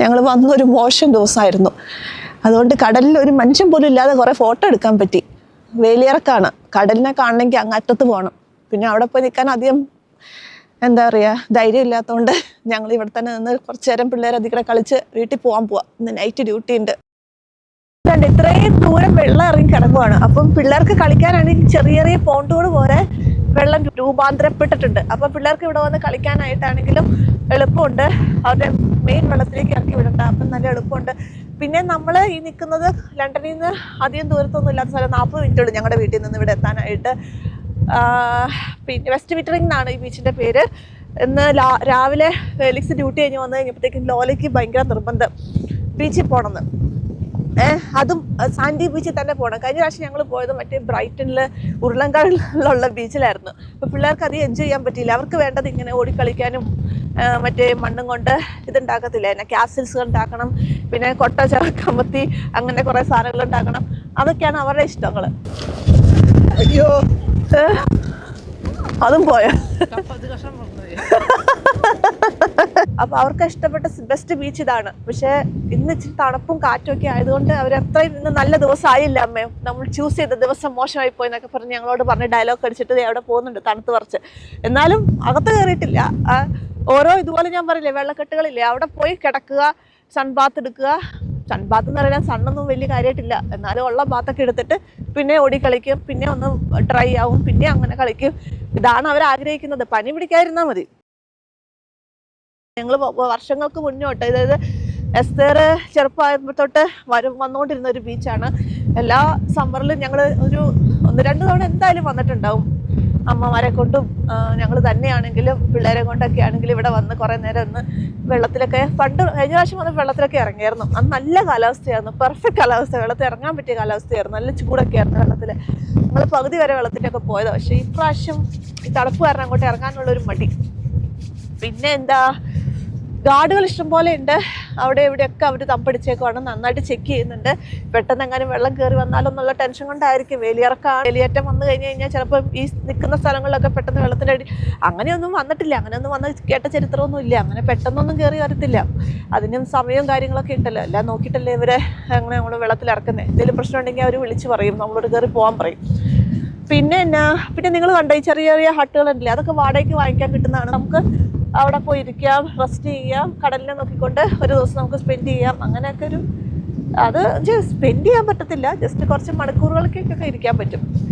ഞങ്ങൾ വന്നൊരു മോശം ദിവസമായിരുന്നു. അതുകൊണ്ട് കടലിൽ ഒരു മനുഷ്യൻ പോലും ഇല്ലാതെ കുറേ ഫോട്ടോ എടുക്കാൻ പറ്റി. വേലിയിറക്കാണ്. കടലിനെ കാണണമെങ്കിൽ അങ്ങറ്റത്ത് പോകണം. പിന്നെ അവിടെ പോയി നിൽക്കാൻ അധികം എന്താ പറയുക ധൈര്യം ഇല്ലാത്തതുകൊണ്ട് ഞങ്ങൾ ഇവിടെ തന്നെ നിന്ന് കുറച്ച് നേരം പിള്ളേർ അതികൂടെ കളിച്ച് വീട്ടിൽ പോകാൻ പോവാം. ഇന്ന് നൈറ്റ് ഡ്യൂട്ടി ഉണ്ട്. കണ്ട് ഇത്രയും ദൂരം വെള്ളം ഇറങ്ങി കിടക്കുവാണ്. അപ്പം പിള്ളേർക്ക് കളിക്കാനാണെങ്കിൽ ചെറിയ ചെറിയ പോണ്ടുകൾ പോലെ വെള്ളം രൂപാന്തരപ്പെട്ടിട്ടുണ്ട്. അപ്പം പിള്ളേർക്ക് ഇവിടെ വന്ന് കളിക്കാനായിട്ടാണെങ്കിലും എളുപ്പമുണ്ട്. അവരുടെ മെയിൻ വെള്ളത്തിലേക്ക് ഇറക്കി വിടണ്ട. അപ്പം നല്ല എളുപ്പമുണ്ട്. പിന്നെ നമ്മൾ ഈ നിൽക്കുന്നത് ലണ്ടനിൽ നിന്ന് അധികം ദൂരത്തൊന്നും ഇല്ലാത്ത സ്ഥലം നാൽപ്പത് മിനിറ്റ് ഉള്ളൂ ഞങ്ങളുടെ വീട്ടിൽ നിന്ന് ഇവിടെ എത്താനായിട്ട്. പിന്നെ വെസ്റ്റ് വിറ്ററിംഗ് എന്നാണ് ഈ ബീച്ചിന്റെ പേര്. ഇന്ന് രാവിലെ ഫെലിക്സ് ഡ്യൂട്ടി കഴിഞ്ഞ് വന്നു കഴിഞ്ഞപ്പോഴത്തേക്കും ലോലയ്ക്ക് ഭയങ്കര നിർബന്ധം ബീച്ചിൽ പോകണമെന്ന് അതും സാൻഡി ബീച്ചിൽ തന്നെ പോകണം കഴിഞ്ഞ പ്രാവശ്യം ഞങ്ങൾ പോയത് മറ്റേ ബ്രൈറ്റണിൽ ഉരുളൻകാടിലുള്ള ബീച്ചിലായിരുന്നു. അപ്പോൾ പിള്ളേർക്ക് അധികം എൻജോയ് ചെയ്യാൻ പറ്റിയില്ല. അവർക്ക് വേണ്ടത് ഇങ്ങനെ ഓടിക്കളിക്കാനും മറ്റേ മണ്ണും കൊണ്ട് ഇതുണ്ടാക്കത്തില്ല? എന്നെ ക്യാസിൽസ് ഉണ്ടാക്കണം പിന്നെ കൊട്ട കമത്തി അങ്ങനെ കുറേ സാധനങ്ങൾ ഉണ്ടാക്കണം. അതൊക്കെയാണ് അവരുടെ ഇഷ്ടങ്ങൾ അയ്യോ. അതും പോയോ? അപ്പൊ അവർക്ക് ഇഷ്ടപ്പെട്ട ബെസ്റ്റ് ബീച്ച് ഇതാണ്. പക്ഷെ ഇന്ന് ഇച്ചിരി തണുപ്പും കാറ്റും ഒക്കെ ആയതുകൊണ്ട് അവർ അത്രയും ഇന്ന് നല്ല ദിവസം ആയില്ല അമ്മേ. നമ്മൾ ചൂസ് ചെയ്ത ദിവസം മോശമായി പോയി എന്നൊക്കെ പറഞ്ഞ് ഞങ്ങളോട് പറഞ്ഞ് ഡയലോഗ് അടിച്ചിട്ട് അവിടെ പോകുന്നുണ്ട് തണുത്ത് പറിച്ച്. എന്നാലും അകത്ത് കയറിയിട്ടില്ല. ഓരോ ഇതുപോലെ ഞാൻ പറയില്ലേ വെള്ളക്കെട്ടുകളില്ലേ അവിടെ പോയി കിടക്കുക സൺബാത്ത് എടുക്കുക. സൺബാത്ത് എന്ന് പറയാൻ സണ്ണൊന്നും വലിയ കാര്യമായിട്ടില്ല. എന്നാലും ഉള്ള ബാത്തൊക്കെ എടുത്തിട്ട് പിന്നെ ഓടി കളിക്കും പിന്നെ ഒന്ന് ഡ്രൈ ആവും പിന്നെ അങ്ങനെ കളിക്കും. ഇതാണ് അവർ ആഗ്രഹിക്കുന്നത് പനി പിടിക്കാതിരുന്നാൽ മതി. ഞങ്ങൾ വർഷങ്ങൾക്ക് മുന്നോട്ട് അതായത് എസ്തേർ ചെറുപ്പമായപ്പോൾ തൊട്ട് വരും വന്നുകൊണ്ടിരുന്ന ഒരു ബീച്ചാണ്. എല്ലാ സമ്മറിലും ഞങ്ങൾ ഒരു ഒന്ന് രണ്ട് തവണ എന്തായാലും വന്നിട്ടുണ്ടാവും. അമ്മമാരെ കൊണ്ടും ഞങ്ങൾ തന്നെയാണെങ്കിലും പിള്ളേരെ കൊണ്ടൊക്കെ ആണെങ്കിലും ഇവിടെ വന്ന് കുറേ നേരം ഒന്ന് വെള്ളത്തിലൊക്കെ പണ്ട് കഴിഞ്ഞ പ്രാവശ്യം വന്ന് വെള്ളത്തിലൊക്കെ ഇറങ്ങിയായിരുന്നു. അന്ന് നല്ല കാലാവസ്ഥയായിരുന്നു പെർഫെക്റ്റ് കാലാവസ്ഥ. വെള്ളത്തിൽ ഇറങ്ങാൻ പറ്റിയ കാലാവസ്ഥയായിരുന്നു നല്ല ചൂടൊക്കെ ആയിരുന്നു വെള്ളത്തിൽ ഞങ്ങൾ പകുതി വരെ വെള്ളത്തിലൊക്കെ പോയതാണ് പക്ഷേ ഇപ്രാവശ്യം ഈ തണുപ്പ് കാരണം അങ്ങോട്ട് ഇറങ്ങാനുള്ളൊരു മടി. പിന്നെ എന്താ? ഗാർഡുകൾ ഇഷ്ടംപോലെ ഉണ്ട്. അവിടെ ഇവിടെയൊക്കെ അവർ തമ്പടിച്ചേക്കുവാണ് നന്നായിട്ട് ചെക്ക് ചെയ്യുന്നുണ്ട്. പെട്ടെന്ന് എങ്ങാനും വെള്ളം കയറി വന്നാലെന്നുള്ള ടെൻഷൻ കൊണ്ടായിരിക്കും. വേലിയിറക്കാം വേലിയേറ്റം വന്നു കഴിഞ്ഞ് കഴിഞ്ഞാൽ ചിലപ്പോൾ ഈ നിൽക്കുന്ന സ്ഥലങ്ങളിലൊക്കെ പെട്ടെന്ന് വെള്ളത്തിന്റെ അടി അങ്ങനെയൊന്നും വന്നിട്ടില്ല. അങ്ങനെയൊന്നും വന്ന കേട്ട ചരിത്രമൊന്നും ഇല്ല. അങ്ങനെ പെട്ടെന്നൊന്നും കയറി വരത്തില്ല. അതിനും സമയവും കാര്യങ്ങളൊക്കെ ഉണ്ടല്ലോ. എല്ലാം നോക്കിയിട്ടല്ലേ ഇവരെ അങ്ങനെ നമ്മൾ വെള്ളത്തിൽ ഇറക്കുന്നത് എന്തെങ്കിലും പ്രശ്നം ഉണ്ടെങ്കിൽ അവർ വിളിച്ച് പറയും. നമ്മളോട് കയറി പോകാൻ പറയും. പിന്നെ എന്നാ? പിന്നെ നിങ്ങൾ കണ്ട? ചെറിയ ചെറിയ ഹട്ടുകളുണ്ടല്ലേ? അതൊക്കെ വാടകയ്ക്ക് വാങ്ങിക്കാൻ കിട്ടുന്നതാണ്. നമുക്ക് അവിടെ പോയി ഇരിക്കാം റെസ്റ്റ് ചെയ്യാം കടലിനെ നോക്കിക്കൊണ്ട് ഒരു ദിവസം നമുക്ക് സ്പെൻഡ് ചെയ്യാം. അങ്ങനെയൊക്കെ ഒരു അത് സ്പെൻഡ് ചെയ്യാൻ പറ്റത്തില്ല. ജസ്റ്റ് കുറച്ച് മണിക്കൂറുകൾക്കൊക്കെ ഇരിക്കാൻ പറ്റും.